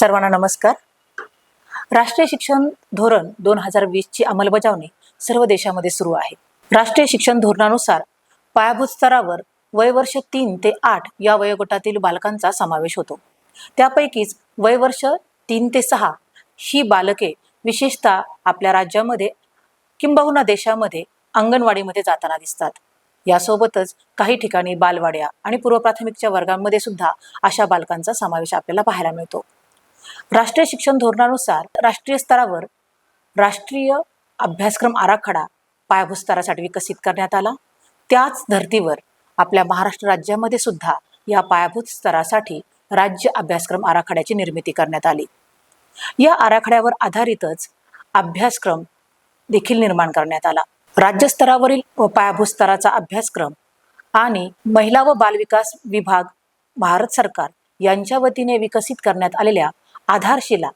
सर्वांना नमस्कार. राष्ट्रीय शिक्षण धोरण दोन हजार वीसची अंमलबजावणी सर्व देशामध्ये सुरू आहे. राष्ट्रीय शिक्षण धोरणानुसार पायाभूत स्तरावर वयवर्ष तीन ते आठ या वयोगटातील बालकांचा समावेश होतो. त्यापैकीच वयवर्ष तीन ते सहा ही बालके विशेषतः आपल्या राज्यामध्ये किंबहुना देशामध्ये अंगणवाडीमध्ये जाताना दिसतात. यासोबतच काही ठिकाणी बालवाड्या आणि पूर्व प्राथमिकच्या वर्गांमध्ये सुद्धा अशा बालकांचा समावेश आपल्याला पाहायला मिळतो. राष्ट्रीय शिक्षण धोरणानुसार राष्ट्रीय स्तरावर राष्ट्रीय अभ्यासक्रम आराखडा पायाभूत स्तरासाठी विकसित करण्यात आला. त्याच धर्तीवर आपल्या महाराष्ट्र राज्यामध्ये सुद्धा या पायाभूत स्तरासाठी राज्य अभ्यासक्रम आराखड्याची निर्मिती करण्यात आली. या आराखड्यावर आधारितच अभ्यासक्रम देखील निर्माण करण्यात आला. राज्यस्तरावरील व पायाभूत स्तराचा अभ्यासक्रम आणि महिला व बालविकास विभाग भारत सरकार यांच्या वतीने विकसित करण्यात आलेल्या आधारशिला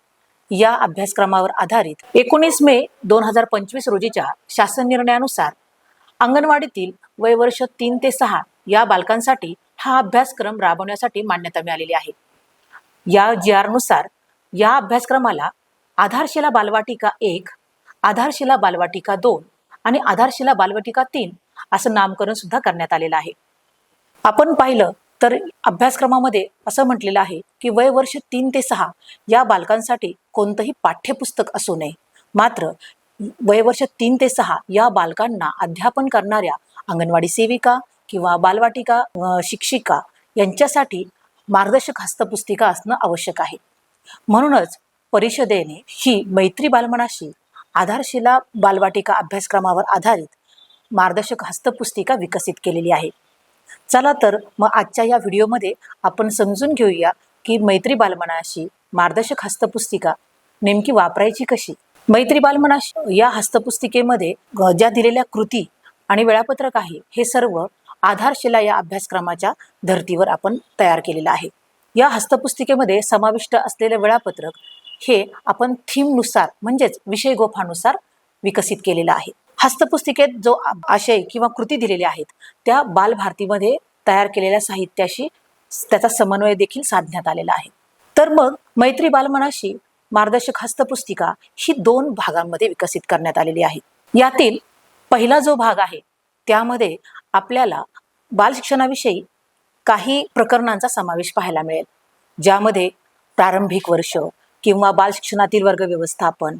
या अभ्यासक्रमावर आधारित एकोणीस मे दोन हजार पंचवीस रोजीच्या शासन निर्णयानुसार अंगणवाडीतील वयवर्ष तीन ते सहा या बालकांसाठी हा अभ्यासक्रम राबवण्यासाठी मान्यता मिळालेली आहे. या जी आरनुसार या अभ्यासक्रमाला आधारशिला बालवाटिका एक आधारशिला बालवाटिका दोन आणि आधारशिला बालवाटिका तीन असं नामकरण सुद्धा करण्यात आलेलं आहे. आपण पाहिलं तर अभ्यासक्रमामध्ये असं म्हटलेलं आहे की वय वर्ष तीन ते सहा या बालकांसाठी कोणतंही पाठ्यपुस्तक असू नये. मात्र वयवर्ष तीन ते सहा या बालकांना अध्यापन करणाऱ्या अंगणवाडी सेविका किंवा बालवाटिका शिक्षिका यांच्यासाठी मार्गदर्शक हस्तपुस्तिका असणं आवश्यक आहे. म्हणूनच परिषदेने ही मैत्री बालमनाशी आधारशिला बालवाटिका अभ्यासक्रमावर आधारित मार्गदर्शक हस्तपुस्तिका विकसित केलेली आहे. चला तर मग आजच्या या व्हिडिओमध्ये आपण समजून घेऊया की मैत्री बालमनाशी मार्गदर्शक हस्तपुस्तिका नेमकी वापरायची कशी? मैत्री बालमनाशी या हस्तपुस्तिकेमध्ये ज्या दिलेल्या कृती आणि वेळापत्रक आहे हे सर्व आधारशिला या अभ्यासक्रमाच्या धर्तीवर आपण तयार केलेलं आहे. या हस्तपुस्तिकेमध्ये समाविष्ट असलेले वेळापत्रक हे आपण थीमनुसार म्हणजेच विषय गोफानुसार विकसित केलेलं आहे. हस्तपुस्तिकेत जो आशय किंवा कृती दिलेल्या आहेत त्या बालभारतीमध्ये तयार केलेल्या साहित्याशी त्याचा समन्वय देखील साधण्यात आलेला आहे. तर मग मैत्री बालमनाशी मार्गदर्शक हस्तपुस्तिका ही दोन भागांमध्ये विकसित करण्यात आलेली आहे. यातील पहिला जो भाग आहे त्यामध्ये आपल्याला बालशिक्षणाविषयी काही प्रकरणांचा समावेश पाहायला मिळेल. ज्यामध्ये प्रारंभिक वर्ष किंवा बालशिक्षणातील वर्ग व्यवस्थापन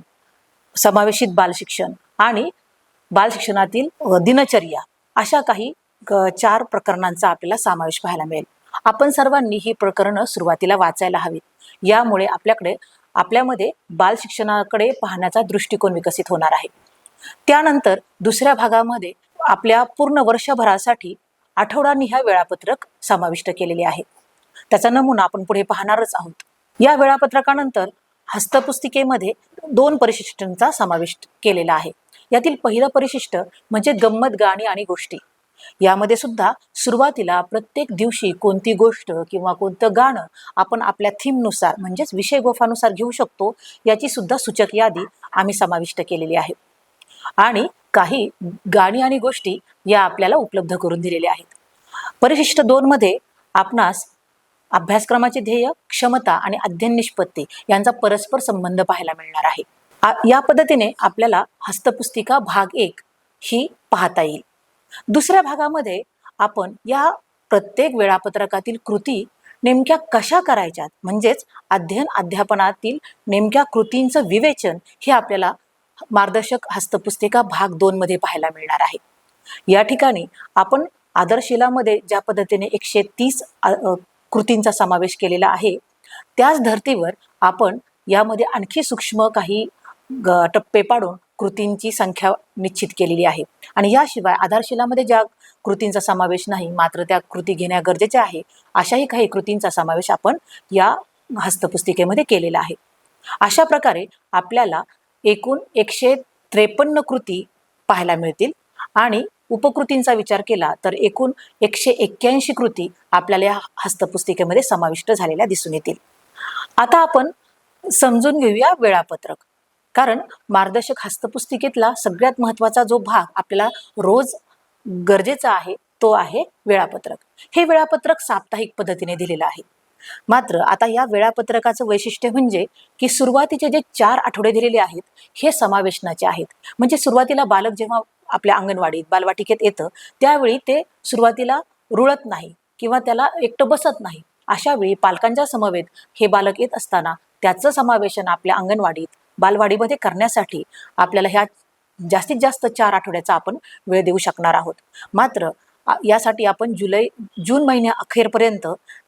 समावेशित बालशिक्षण आणि बालशिक्षणातील शिक्षणातील दिनचर्या अशा काही चार प्रकरणांचा आपल्याला समावेश पाहायला मिळेल. आपण सर्वांनी ही प्रकरणं सुरुवातीला वाचायला हवीत. यामुळे आपल्याकडे आपल्यामध्ये बालशिक्षणाकडे पाहण्याचा दृष्टिकोन विकसित होणार आहे. त्यानंतर दुसऱ्या भागामध्ये आपल्या पूर्ण वर्षभरासाठी आठवडानिहाय वेळापत्रक समाविष्ट केलेले आहे. त्याचा नमुना आपण पुढे पाहणारच आहोत. या वेळापत्रकानंतर हस्तपुस्तिकेमध्ये दोन परिशिष्टांचा समावेश केलेला आहे. यातील पहिलं परिशिष्ट म्हणजे गंमत गाणी आणि गोष्टी. यामध्ये सुद्धा सुरुवातीला प्रत्येक दिवशी कोणती गोष्ट किंवा कोणतं गाणं आपण आपल्या थीमनुसार म्हणजेच विषय गोफानुसार घेऊ शकतो याची सुद्धा सूचक यादी आम्ही समाविष्ट केलेली आहे. आणि काही गाणी आणि गोष्टी या आपल्याला उपलब्ध करून दिलेल्या आहेत. परिशिष्ट दोन मध्ये आपणास अभ्यासक्रमाचे ध्येय क्षमता आणि अध्ययन निष्पत्ती यांचा परस्पर संबंध पाहायला मिळणार आहे. या पद्धतीने आपल्याला हस्तपुस्तिका भाग एक ही पाहता येईल. दुसऱ्या भागामध्ये आपण या प्रत्येक वेळापत्रकातील कृती नेमक्या कशा करायच्यात? म्हणजेच अध्ययन अध्यापनातील नेमक्या कृतींचं विवेचन हे आपल्याला मार्गदर्शक हस्तपुस्तिका भाग दोनमध्ये पाहायला मिळणार आहे. या ठिकाणी आपण आदर्शिलामध्ये ज्या पद्धतीने एकशे तीस कृतींचा समावेश केलेला आहे त्याच धर्तीवर आपण यामध्ये आणखी सूक्ष्म काही ग- टप्पे पाडून कृतींची संख्या निश्चित केलेली आहे. आणि याशिवाय आधारशिलामध्ये ज्या कृतींचा समावेश नाही मात्र त्या कृती घेण्या गरजेच्या आहे अशाही काही कृतींचा समावेश आपण या हस्तपुस्तिकेमध्ये केलेला आहे. अशा प्रकारे आपल्याला एकूण एकशे त्रेपन्न कृती पाहायला मिळतील आणि उपकृतींचा विचार केला तर एकूण एकशे एक्क्याऐंशी कृती आपल्याला या हस्तपुस्तिकेमध्ये समाविष्ट झालेल्या दिसून येतील. आता आपण समजून घेऊया वेळापत्रक. कारण मार्गदर्शक हस्तपुस्तिकेतला सगळ्यात महत्त्वाचा जो भाग आपल्याला रोज गरजेचा आहे तो आहे वेळापत्रक. हे वेळापत्रक साप्ताहिक पद्धतीने दिलेलं आहे. मात्र आता या वेळापत्रकाचं वैशिष्ट्य म्हणजे की सुरुवातीचे जे चार आठवडे दिलेले आहेत हे समावेशनाचे आहेत. म्हणजे सुरुवातीला बालक जेव्हा आपल्या अंगणवाडीत बालवाटिकेत येतं त्यावेळी ते सुरुवातीला रुळत नाही किंवा त्याला एकटं बसत नाही. अशा वेळी पालकांच्या समवेत हे बालक येत असताना त्याचं समावेशन आपल्या अंगणवाडीत बालवाडीमध्ये करण्यासाठी आपल्याला ह्या जास्तीत जास्त चार आठवड्याचा आपण वेळ देऊ शकणार आहोत. मात्र यासाठी आपण जुलै जून महिन्या अखेरपर्यंत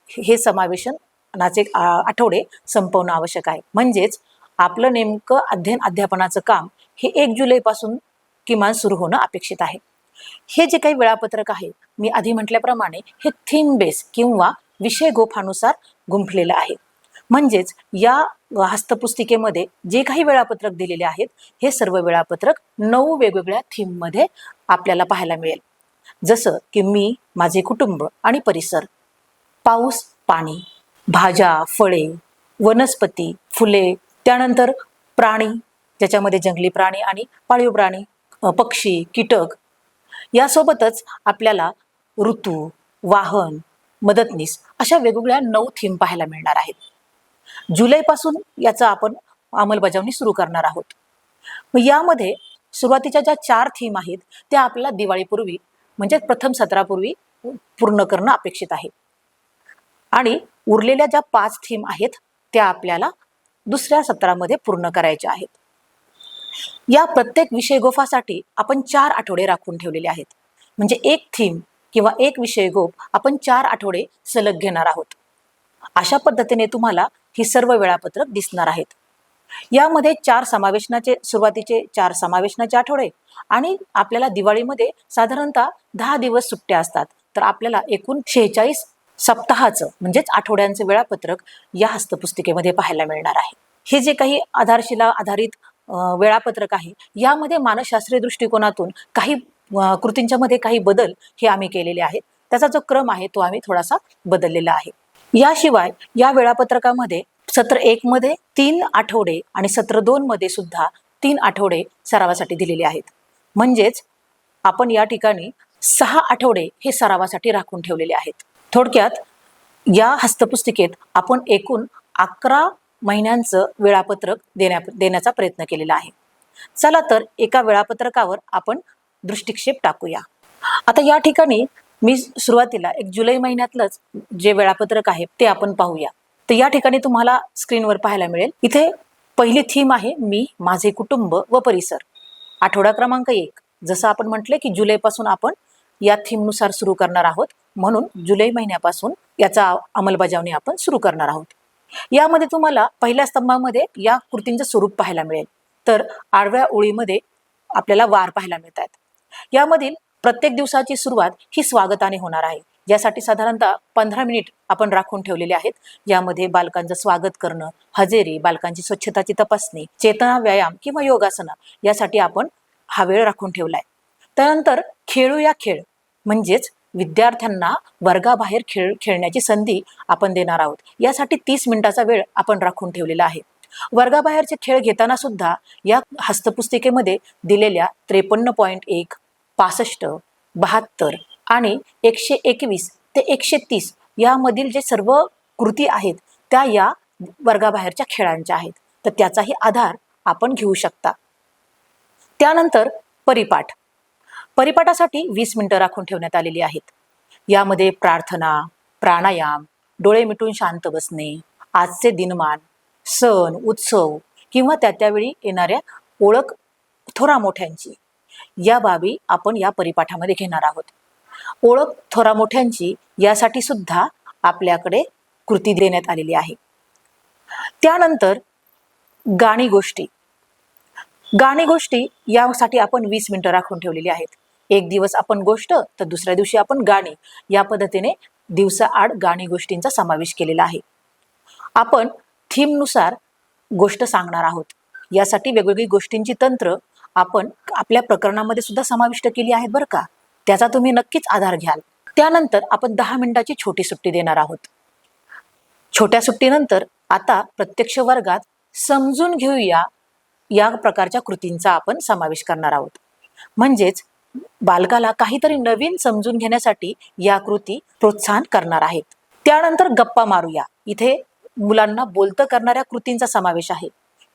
हे समावेशनाचे आ- आठवडे संपवणं आवश्यक आहे. म्हणजेच आपलं नेमकं अध्ययन अध्यापनाचं काम हे एक जुलैपासून किमान सुरू होणं अपेक्षित आहे. हे जे काही वेळापत्रक आहे मी आधी म्हटल्याप्रमाणे हे थीम बेस किंवा विषय गोफानुसार गुंफलेलं आहे. म्हणजेच या हस्तपुस्तिकेमध्ये जे काही वेळापत्रक दिलेले आहेत हे सर्व वेळापत्रक नऊ वेगवेगळ्या थीममध्ये आपल्याला पाहायला मिळेल. जसं की मी माझे कुटुंब आणि परिसर. पाऊस पाणी भाज्या फळे वनस्पती फुले त्यानंतर प्राणी ज्याच्यामध्ये जंगली प्राणी आणि पाळीव प्राणी पक्षी कीटक यासोबतच आपल्याला ऋतू वाहन मदतनीस अशा वेगवेगळ्या नऊ थीम पाहायला मिळणार आहेत. जुलैपासून याचा आपण अंमलबजावणी सुरू करणार आहोत. यामध्ये सुरुवातीच्या ज्या चार थीम आहेत त्या आपल्याला दिवाळीपूर्वी म्हणजे प्रथम सत्रापूर्वी पूर्ण करणं अपेक्षित आहे. आणि उरलेल्या ज्या पाच थीम आहेत त्या आपल्याला दुसऱ्या सत्रामध्ये पूर्ण करायच्या आहेत. या प्रत्येक विषय गोफासाठी आपण चार आठवडे राखून ठेवलेले आहेत. म्हणजे एक थीम किंवा एक विषय गोप आपण चार आठवडे सलग घेणार आहोत. अशा पद्धतीने तुम्हाला ही सर्व वेळापत्रक दिसणार आहेत. यामध्ये चार समावेशनाचे सुरुवातीचे चार समावेशनाचे आठवडे आणि आपल्याला दिवाळीमध्ये साधारणतः दहा दिवस सुट्ट्या असतात. तर आपल्याला एकूण शेहेचाळीस सप्ताहाचं म्हणजेच आठवड्यांचं वेळापत्रक या हस्तपुस्तिकेमध्ये पाहायला मिळणार आहे. हे जे काही आधारशिला आधारित वेळापत्रक आहे यामध्ये मानसशास्त्रीय दृष्टिकोनातून काही कृतींच्या मध्ये काही बदल हे आम्ही केलेले आहेत. त्याचा जो क्रम आहे तो आम्ही थोडासा बदललेला आहे. याशिवाय या वेळापत्रकामध्ये सत्र एक मध्ये तीन आठवडे आणि सत्र दोन मध्ये सुद्धा तीन आठवडे सरावासाठी दिलेले आहेत. म्हणजेच आपण या ठिकाणी सहा आठवडे हे सरावासाठी राखून ठेवलेले आहेत. थोडक्यात या हस्तपुस्तिकेत आपण एकूण अकरा महिन्यांचं वेळापत्रक देण्या देण्याचा प्रयत्न केलेला आहे. चला तर एका वेळापत्रकावर आपण दृष्टिक्षेप टाकूया. आता या ठिकाणी मी सुरुवातीला एक जुलै महिन्यातलंच जे वेळापत्रक आहे ते आपण पाहूया. तर या ठिकाणी तुम्हाला स्क्रीनवर पाहायला मिळेल. इथे पहिली थीम आहे मी माझे कुटुंब व परिसर. आठवडा क्रमांक एक. जसं आपण म्हटले की जुलैपासून आपण या थीमनुसार सुरू करणार आहोत. म्हणून जुलै महिन्यापासून याचा अंमलबजावणी आपण सुरू करणार आहोत. यामध्ये तुम्हाला पहिल्या स्तंभामध्ये या कृतींचं स्वरूप पाहायला मिळेल. तर आडव्या ओळीमध्ये आपल्याला वार पाहायला मिळत आहेत यामधील प्रत्येक दिवसाची सुरुवात ही स्वागताने होणार आहे. यासाठी साधारणतः पंधरा मिनिट आपण राखून ठेवलेले आहेत. यामध्ये बालकांचं स्वागत करणं हजेरी बालकांची स्वच्छताची तपासणी चेतना व्यायाम किंवा योगासनं यासाठी आपण हा वेळ राखून ठेवलाय. त्यानंतर खेळू या खेळ म्हणजेच विद्यार्थ्यांना वर्गाबाहेर खेळ खेळण्याची संधी आपण देणार आहोत. यासाठी तीस मिनिटाचा वेळ आपण राखून ठेवलेला आहे. वर्गाबाहेरचे खेळ घेताना सुद्धा या हस्तपुस्तिकेमध्ये दिलेल्या त्रेपन्न पॉईंट एक पासष्ट बहात्तर आणि एकशे एकवीस ते एकशे तीस यामधील जे सर्व कृती आहेत त्या या वर्गाबाहेरच्या खेळांच्या आहेत. तर त्याचाही आधार आपण घेऊ शकता. त्यानंतर परिपाठ. परिपाठासाठी वीस मिनिटं राखून ठेवण्यात आलेली आहेत. यामध्ये प्रार्थना प्राणायाम डोळे मिटून शांत बसणे आजचे दिनमान सण उत्सव किंवा त्या त्यावेळी येणाऱ्या ओळख थोरा मोठ्यांची. या बाबी आपण या परिपाठामध्ये घेणार आहोत. ओळख थोरा मोठ्यांची यासाठी सुद्धा आपल्याकडे कृती देण्यात आलेली आहे. त्यानंतर गाणी गोष्टी. गाणी गोष्टी यासाठी आपण वीस मिनिटं राखून ठेवलेली आहेत. एक दिवस आपण गोष्ट तर दुसऱ्या दिवशी आपण गाणी. या पद्धतीने दिवसाआड गाणी गोष्टींचा समावेश केलेला आहे. आपण थीमनुसार गोष्ट सांगणार आहोत. यासाठी वेगवेगळी गोष्टींची तंत्र आपण आपल्या प्रकरणामध्ये सुद्धा समाविष्ट केली आहे बरं का? त्याचा तुम्ही नक्कीच आधार घ्याल. त्यानंतर आपण दहा मिनिटाची छोटी सुट्टी देणार आहोत. छोट्या सुट्टीनंतर आता प्रत्यक्ष वर्गात समजून घेऊया या प्रकारच्या कृतींचा आपण समावेश करणार आहोत. म्हणजेच बालकाला काहीतरी नवीन समजून घेण्यासाठी या कृती प्रोत्साहन करणार आहेत. त्यानंतर गप्पा मारूया. इथे मुलांना बोलतं करणाऱ्या कृतींचा समावेश आहे.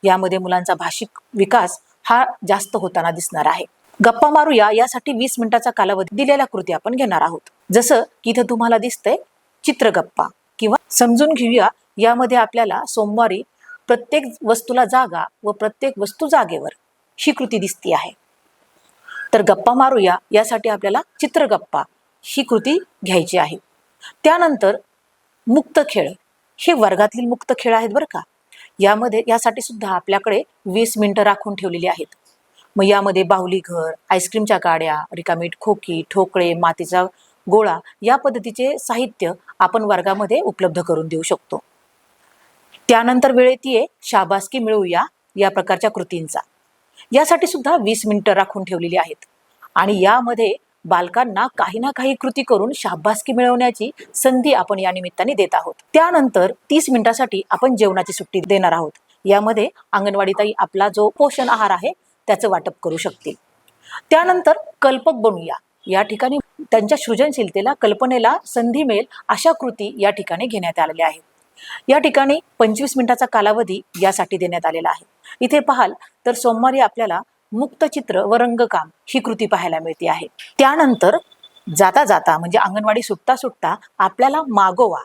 यामध्ये मुलांचा भाषिक विकास हा जास्त होताना दिसणार आहे. गप्पा मारूया यासाठी वीस मिनिटाचा कालावधी दिलेल्या कृती आपण घेणार आहोत. जसं की इथं तुम्हाला दिसतंय चित्रगप्पा किंवा समजून घेऊया यामध्ये आपल्याला सोमवारी प्रत्येक वस्तूला जागा व प्रत्येक वस्तू जागेवर ही कृती दिसती आहे. तर गप्पा मारूया यासाठी आपल्याला चित्रगप्पा ही कृती घ्यायची आहे. त्यानंतर मुक्त खेळ. हे वर्गातील मुक्त खेळ आहेत बरं का? यामध्ये यासाठी सुद्धा आपल्याकडे वीस मिनिटं राखून ठेवलेली आहेत. मग यामध्ये बाहुली घर आईस्क्रीमच्या गाड्या रिकामीट खोकी ठोकळे मातीचा गोळा या पद्धतीचे साहित्य आपण वर्गामध्ये उपलब्ध करून देऊ शकतो. त्यानंतर वेळेत ये शाबासकी मिळवूया या प्रकारच्या कृतींचा. यासाठी सुद्धा वीस मिनिटं राखून ठेवलेली आहेत. आणि यामध्ये बालकांना काही ना काही कृती करून शाबासकी मिळवण्याची संधी आपण या निमित्ताने देत आहोत. त्यानंतर तीस मिनिटासाठी आपण जेवणाची सुट्टी देणार आहोत. यामध्ये अंगणवाडीताई आपला जो पोषण आहार आहे त्याचं वाटप करू शकतील. त्यानंतर कल्पक बनूया. या ठिकाणी त्यांच्या सृजनशीलतेला कल्पनेला संधी मिळेल अशा कृती या ठिकाणी घेण्यात आलेल्या आहेत. या ठिकाणी पंचवीस मिनिटाचा कालावधी यासाठी देण्यात आलेला आहे. इथे पाहाल तर सोमवारी आपल्याला मुक्तचित्र व रंगकाम ही कृती पाहायला मिळते आहे. त्यानंतर जाता जाता म्हणजे अंगणवाडी सुटता सुटता आपल्याला मागोवा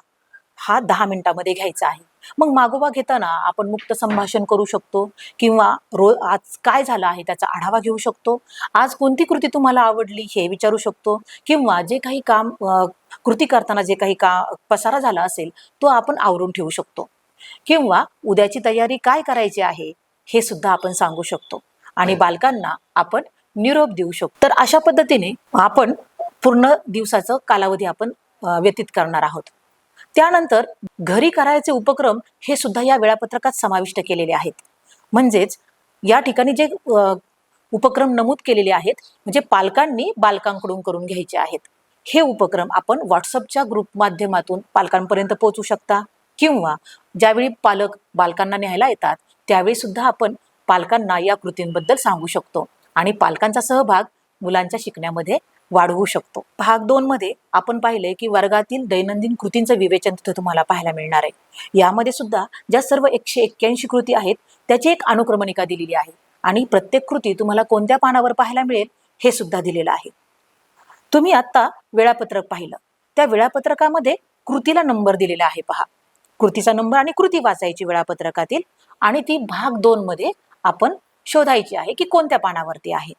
हा दहा मिनिटामध्ये घ्यायचा आहे. मग मागोवा घेताना आपण मुक्त संभाषण करू शकतो किंवा रो आज काय झालं आहे त्याचा आढावा घेऊ शकतो. आज कोणती कृती तुम्हाला आवडली हे विचारू शकतो किंवा जे काही काम कृती करताना जे काही का पसारा झाला असेल तो आपण आवरून ठेवू शकतो. किंवा उद्याची तयारी काय करायची आहे हे सुद्धा आपण सांगू शकतो. आणि बालकांना आपण निरोप देऊ शकतो. तर अशा पद्धतीने आपण पूर्ण दिवसाचं कालावधी आपण व्यतीत करणार आहोत. त्यानंतर घरी करायचे उपक्रम हे सुद्धा या वेळापत्रकात समाविष्ट केलेले आहेत. म्हणजेच या ठिकाणी जे उपक्रम नमूद केलेले आहेत म्हणजे पालकांनी बालकांकडून करून घ्यायचे आहेत. हे उपक्रम आपण व्हॉट्सअपच्या ग्रुप माध्यमातून पालकांपर्यंत पोहोचू शकता. किंवा ज्यावेळी पालक बालकांना न्यायला येतात त्यावेळी सुद्धा आपण पालकांना या कृतींबद्दल सांगू शकतो आणि पालकांचा सहभाग मुलांच्या शिकण्यामध्ये वाढवू शकतो. भाग दोन मध्ये आपण पाहिले की वर्गातील दैनंदिन कृतींचं विवेचन तिथे तुम्हाला पाहायला मिळणार आहे. यामध्ये सुद्धा ज्या सर्व एकशे एक्क्याऐंशी कृती आहेत त्याची एक अनुक्रमणिका दिलेली आहे आणि प्रत्येक कृती तुम्हाला कोणत्या पानावर पाहायला मिळेल हे सुद्धा दिलेलं आहे. तुम्ही आता वेळापत्रक पाहिलं. त्या वेळापत्रकामध्ये कृतीला नंबर दिलेला आहे पहा. कृतीचा नंबर आणि कृती वाचायची वेळापत्रकातील आणि ती भाग दोन मध्ये आपण शोधायची आहे की कोणत्या पानावरती आहे.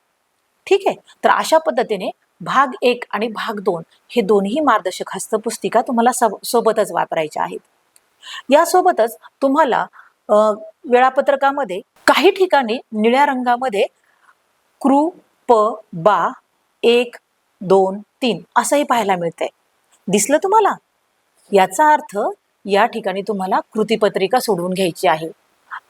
ठीक आहे? तर अशा पद्धतीने भाग एक आणि भाग दोन हे दोन्ही मार्गदर्शक हस्तपुस्तिका तुम्हाला सब- सोबतच वापरायच्या आहेत. यासोबतच तुम्हाला वेळापत्रकामध्ये काही ठिकाणी निळ्या रंगामध्ये कृ प बा एक दोन तीन असंही पाहायला मिळतंय दिसलं तुम्हाला? याचा अर्थ या ठिकाणी तुम्हाला कृतीपत्रिका सोडवून घ्यायची आहे.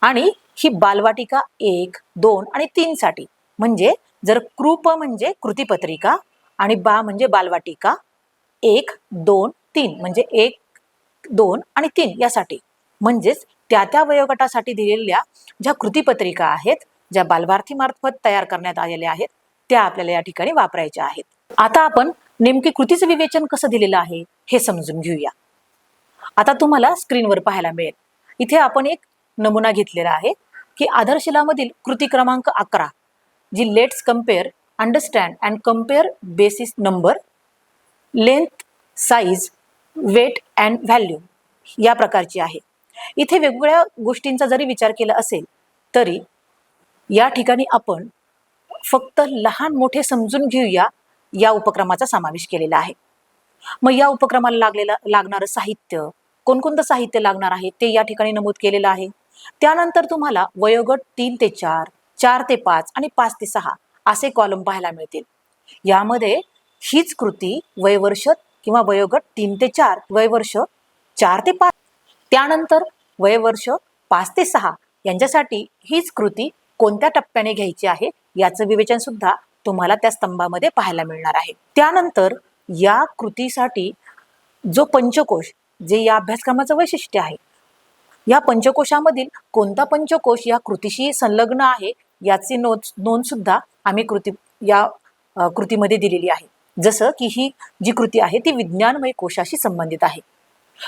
आणि ही बालवाटिका एक दोन आणि तीन साठी. म्हणजे जर कृप म्हणजे कृतीपत्रिका आणि बा म्हणजे बालवाटिका एक दोन तीन म्हणजे एक दोन आणि तीन यासाठी. म्हणजेच त्या त्या वयोगटासाठी दिलेल्या ज्या कृतीपत्रिका आहेत ज्या बालभारती मार्फत तयार करण्यात आलेल्या आहेत त्या आपल्याला या ठिकाणी वापरायच्या आहेत. आता आपण नेमकी कृतीचं विवेचन कसं दिलेलं आहे हे समजून घेऊया. आता तुम्हाला स्क्रीनवर पाहायला मिळेल. इथे आपण एक नमुना घेतलेला आहे की आधारशिलामधील कृती क्रमांक अकरा जी let's compare understand and compare basis number length size weight and value या प्रकारची आहे. इथे वेगवेगळ्या गोष्टींचा जरी विचार केला असेल तरी या ठिकाणी आपण फक्त लहान मोठे समजून घेऊया या उपक्रमाचा समावेश केलेला आहे. मग या उपक्रमाला लागलेलं लागणारं साहित्य कोणकोणतं साहित्य लागणार आहे ते या ठिकाणी नमूद केलेलं आहे? त्यानंतर तुम्हाला वयोगट तीन ते चार चार ते पाच आणि पाच ते सहा असे कॉलम पाहायला मिळतील. यामध्ये हीच कृती वयवर्ष किंवा वयोगट तीन ते चार वयवर्ष चार ते पाच. त्यानंतर वयवर्ष पाच ते सहा यांच्यासाठी हीच कृती कोणत्या टप्प्याने घ्यायची आहे याचं विवेचन सुद्धा तुम्हाला त्या स्तंभामध्ये पाहायला मिळणार आहे. त्यानंतर या कृतीसाठी जो पंचकोश जे या अभ्यासक्रमाचं वैशिष्ट्य आहे या पंचकोशामधील कोणता पंचकोश या कृतीशी संलग्न आहे याची नोंद नोंद सुद्धा आम्ही कृती या कृतीमध्ये दिलेली आहे. जसं की ही जी कृती आहे ती विज्ञानमय कोशाशी संबंधित आहे.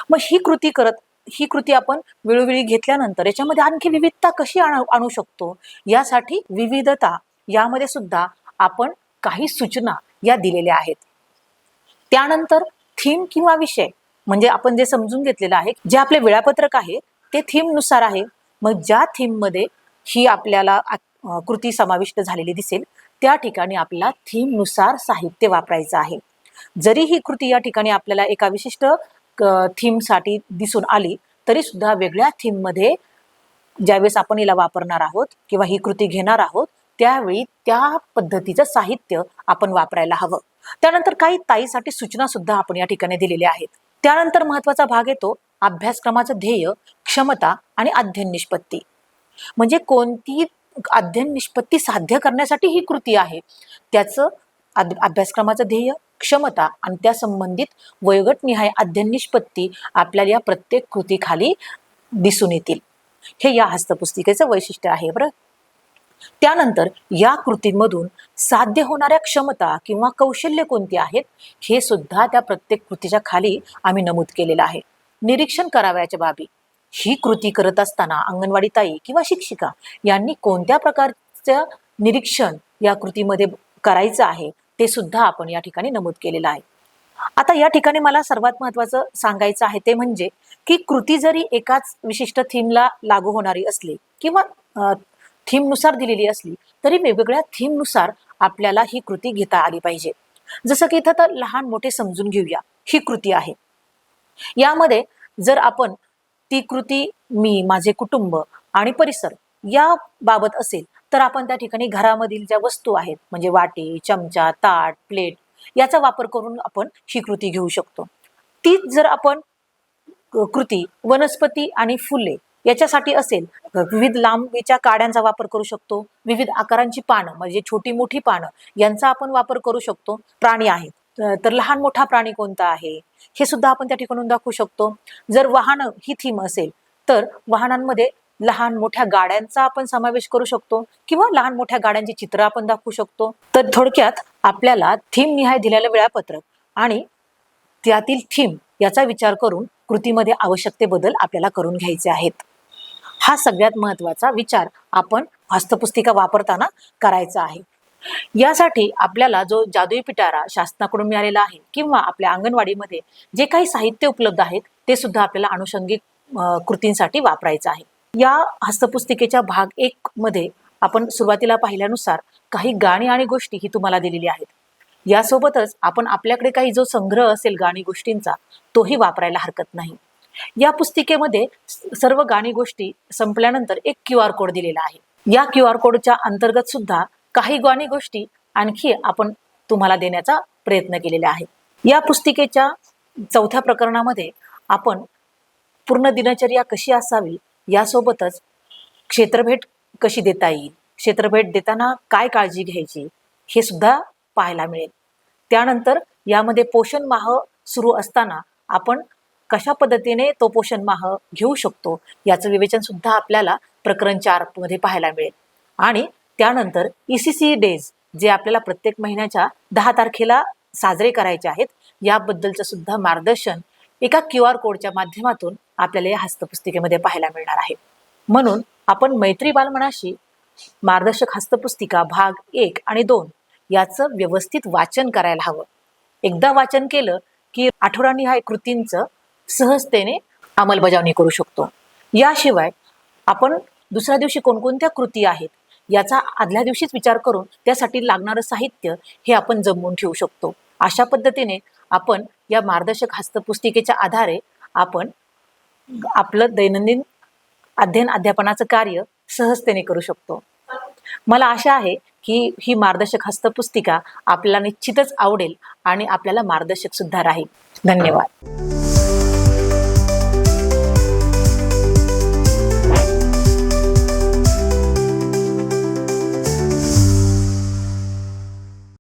मग ही कृती करत ही कृती आपण वेळोवेळी घेतल्यानंतर याच्यामध्ये आणखी विविधता कशी आणू आणू शकतो? यासाठी विविधता यामध्ये सुद्धा आपण काही सूचना या दिलेल्या आहेत. त्यानंतर थीम किंवा विषय म्हणजे आपण जे समजून घेतलेलं आहे जे आपले वेळापत्रक आहे ते थीमनुसार आहे. मग ज्या थीममध्ये ही आपल्याला आ- कृती समाविष्ट झालेली दिसेल त्या ठिकाणी आपल्याला थीमनुसार साहित्य वापरायचं आहे. जरी ही कृती या ठिकाणी आपल्याला एका विशिष्ट थीमसाठी दिसून आली तरी सुद्धा वेगळ्या थीममध्ये ज्यावेळेस आपण हिला वापरणार आहोत किंवा ही कृती घेणार आहोत त्यावेळी त्या पद्धतीचं साहित्य आपण वापरायला हवं. त्यानंतर काही ताईसाठी सूचना सुद्धा आपण या ठिकाणी दिलेल्या आहेत. त्यानंतर महत्त्वाचा भाग येतो अभ्यासक्रमाचं ध्येय क्षमता आणि अध्ययन निष्पत्ती. म्हणजे कोणती अध्ययन निष्पत्ती साध्य करण्यासाठी ही कृती आहे? त्याचं अभ्यासक्रमाचं ध्येय क्षमता आणि त्या संबंधित वयोगटनिहाय अध्ययन निष्पत्ती आपल्याला या प्रत्येक कृतीखाली दिसून येतील. हे या हस्तपुस्तिकेचं वैशिष्ट्य आहे बरं. त्यानंतर या कृतींमधून साध्य होणाऱ्या क्षमता किंवा कौशल्य कोणती आहेत हे सुद्धा त्या प्रत्येक कृतीच्या खाली आम्ही नमूद केलेलं आहे. निरीक्षण करावयाच्या बाबी. ही कृती करत असताना अंगणवाडी ताई किंवा शिक्षिका यांनी कोणत्या प्रकारचं निरीक्षण या कृतीमध्ये करायचं आहे ते सुद्धा आपण या ठिकाणी नमूद केलेलं आहे. आता या ठिकाणी मला सर्वात महत्वाचं सांगायचं आहे ते म्हणजे की कृती जरी एकाच विशिष्ट थीमला लागू होणारी असली किंवा थीमनुसार दिलेली असली तरी वेगवेगळ्या थीमनुसार आपल्याला ही कृती घेता आली पाहिजे. जसं की इथं तर लहान मोठे समजून घेऊया ही कृती आहे. यामध्ये जर आपण ती कृती मी माझे कुटुंब आणि परिसर या बाबत असेल तर आपण त्या ठिकाणी घरामधील ज्या वस्तू आहेत म्हणजे वाटी चमचा ताट प्लेट याचा वापर करून आपण ही कृती घेऊ शकतो. तीच जर आपण कृती वनस्पती आणि फुले याच्यासाठी असेल विविध लांबीच्या काड्यांचा वापर करू शकतो. विविध आकारांची पानं म्हणजे छोटी मोठी पानं यांचा आपण वापर करू शकतो. प्राणी आहेत. तर- लहान मोठा प्राणी कोणता आहे? हे सुद्धा आपण त्या ठिकाणून दाखवू शकतो. जर वाहन ही थीम असेल तर वाहनांमध्ये लहान मोठ्या गाड्यांचा आपण समावेश करू शकतो किंवा लहान मोठ्या गाड्यांची चित्र आपण दाखवू शकतो. तर थोडक्यात आपल्याला थीम निहाय दिलेलं वेळापत्रक आणि त्यातील थीम याचा विचार करून कृतीमध्ये आवश्यक ते बदल आपल्याला करून घ्यायचे आहेत. हा सगळ्यात महत्त्वाचा विचार आपण हस्तपुस्तिका वापरताना करायचा आहे. यासाठी आपल्याला जो जादुई पिटारा शासनाकडून मिळालेला आहे किंवा आपल्या अंगणवाडीमध्ये जे काही साहित्य उपलब्ध आहेत ते सुद्धा आपल्याला अनुषंगिक कृतींसाठी वापरायचं आहे. या हस्तपुस्तिकेच्या भाग एक मध्ये आपण सुरुवातीला पाहिल्यानुसार काही गाणी आणि गोष्टी ही तुम्हाला दिलेली आहेत. यासोबतच आपण आपल्याकडे काही जो संग्रह असेल गाणी गोष्टींचा तोही वापरायला हरकत नाही. या पुस्तिकेमध्ये सर्व गाणी गोष्टी संपल्यानंतर एक क्यू आर कोड दिलेला आहे. या क्यू आर कोडच्या अंतर्गत सुद्धा काही गाणी गोष्टी आणखी आपण तुम्हाला देण्याचा प्रयत्न केलेला आहे. या पुस्तिकेच्या चौथ्या प्रकरणामध्ये आपण पूर्ण दिनचर्या कशी असावी यासोबतच क्षेत्रभेट कशी देता येईल क्षेत्रभेट देताना काय काळजी घ्यायची हे सुद्धा पाहायला मिळेल. त्यानंतर यामध्ये पोषण माह सुरू असताना आपण कशा पद्धतीने तो पोषण माह घेऊ शकतो याचं विवेचन सुद्धा आपल्याला प्रकरण चारमध्ये पाहायला मिळेल. आणि त्यानंतर ईसीसी डेज जे आपल्याला प्रत्येक महिन्याच्या दहा तारखेला साजरे करायचे आहेत याबद्दलचं सुद्धा मार्गदर्शन एका क्यू आर कोडच्या माध्यमातून आपल्याला या हस्तपुस्तिकेमध्ये पाहायला मिळणार आहे. म्हणून आपण मैत्री बालमनाशी मार्गदर्शक हस्तपुस्तिका भाग एक आणि दोन याचं व्यवस्थित वाचन करायला हवं. एकदा वाचन केलं की आठवडानिहाय कृतींचं सहजतेने अंमलबजावणी करू शकतो. याशिवाय आपण दुसऱ्या दिवशी कोणकोणत्या कृती आहेत याचा आदल्या दिवशीच विचार करून त्यासाठी लागणारं साहित्य हे आपण जमवून ठेवू शकतो. अशा पद्धतीने आपण या मार्गदर्शक हस्तपुस्तिकेच्या आधारे आपण आपलं दैनंदिन अध्ययन अध्यापनाचं कार्य सहजतेने करू शकतो. मला आशा आहे की ही मार्गदर्शक हस्तपुस्तिका आपल्याला निश्चितच आवडेल आणि आपल्याला मार्गदर्शक सुद्धा राहील. धन्यवाद.